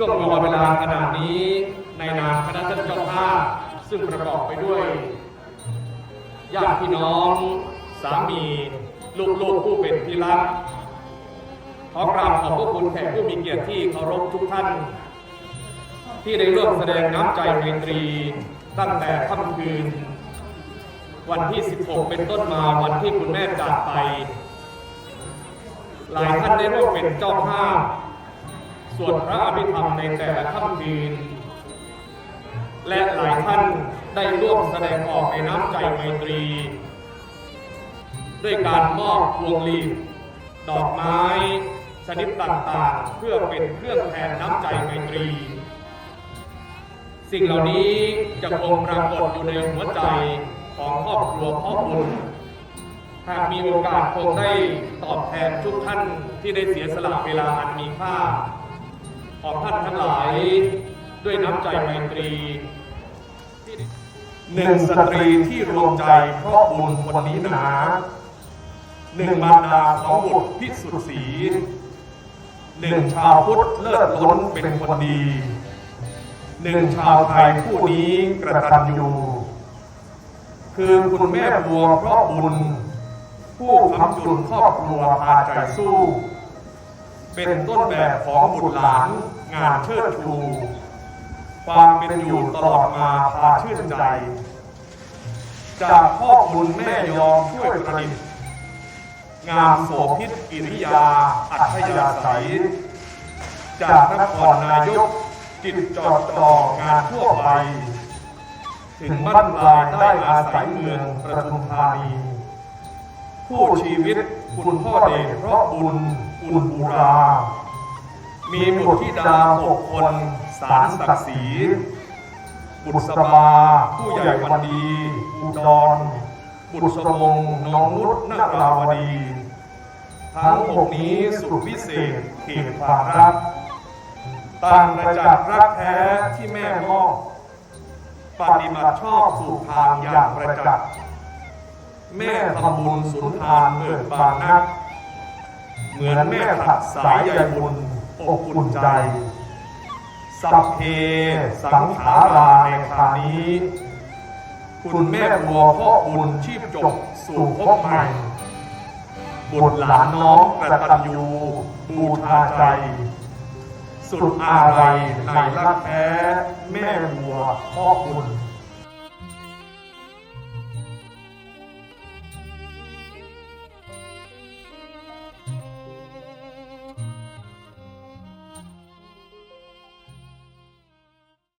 ช่วงเวลาขณะนี้ในนามคณะท่านเจ้าภาพซึ่งประกอบไปด้วยญาติพี่น้อง สามี ลูกๆผู้เป็นที่รักขอกราบขอบพระคุณแขกผู้มีเกียรติที่เคารพทุกท่าน ที่ได้ร่วมแสดงน้ำใจไมตรี ตั้งแต่ค่ำคืน วันที่ 16 เป็นต้นมาวันที่คุณแม่จากไป หลายท่านได้ร่วมเป็นเจ้าภาพ สวดพระอภิธรรมในแต่ละค่ำคืน และหลายท่านได้ร่วมแสดงออกในน้ำใจไมตรี ด้วยการมอบพวงหลีดดอกไม้ ชนิดต่างๆ เพื่อเป็นเครื่องแทนน้ำใจไมตรี สิ่งเหล่านี้จะคงปรากฏอยู่ในหัวใจของครอบครัวพ่อบุญหากมีโอกาสคงได้ตอบแทนทุกท่านที่ได้เสียสละเวลาอันมีค่า ของท่านทั้งหลายด้วยน้ำใจไมตรีหนึ่งสตรีที่รวมใจเพราะบุญคนนี้หนาหนึ่งมารดาของบุตรพิสุทธิ์ศรีหนึ่งชาวพุทธเลิศล้นเป็นคนดีหนึ่งชาวไทยผู้นี้กระตันอยู่คือคุณแม่บัวเพราะบุญ ผู้คำจุนครอบครัวพาใจสู้ เป็นต้นแบบของบุตรหลานงานเชิดชูความเป็นอยู่ตลอดมาพาชื่นใจ จากพ่อบุญแม่ยอมช่วยประดิษฐ์งามโสภิตกิริยา อัธยาศัย จากนครนายกจิตจอดจ่องานทั่วไป ถึงบ้านปลายได้อาศัยเมืองประทุมธานี ผู้ชีวิตคุณพ่อเดชเพราะบุญ อุ่นบูรา มีบุตรธิดาหกคนสารศักดิ์ศรีบุตรสบาผู้ใหญ่วันดีอุดรบุตรสมงน้องนุชนราวดี ทั้งหกนี้สุดพิเศษเขตความรักต่างมาจากรักแท้ที่แม่มอบปฏิบัติชอบสู่ทางอย่างประจักษ์แม่ทำบุญสุนทานเบิกบานนัก เหมือนแม่ถักสายใยบุญอบอุ่นใจ สัพเพสังขาราในคานี้ คุณแม่บัวพ่อบุญชีพจบสู่พบใหม่บุตรหลานน้องกระตันยูบูชาใจ สุดอาลัยในรักแท้แม่บัวพ่อบุญ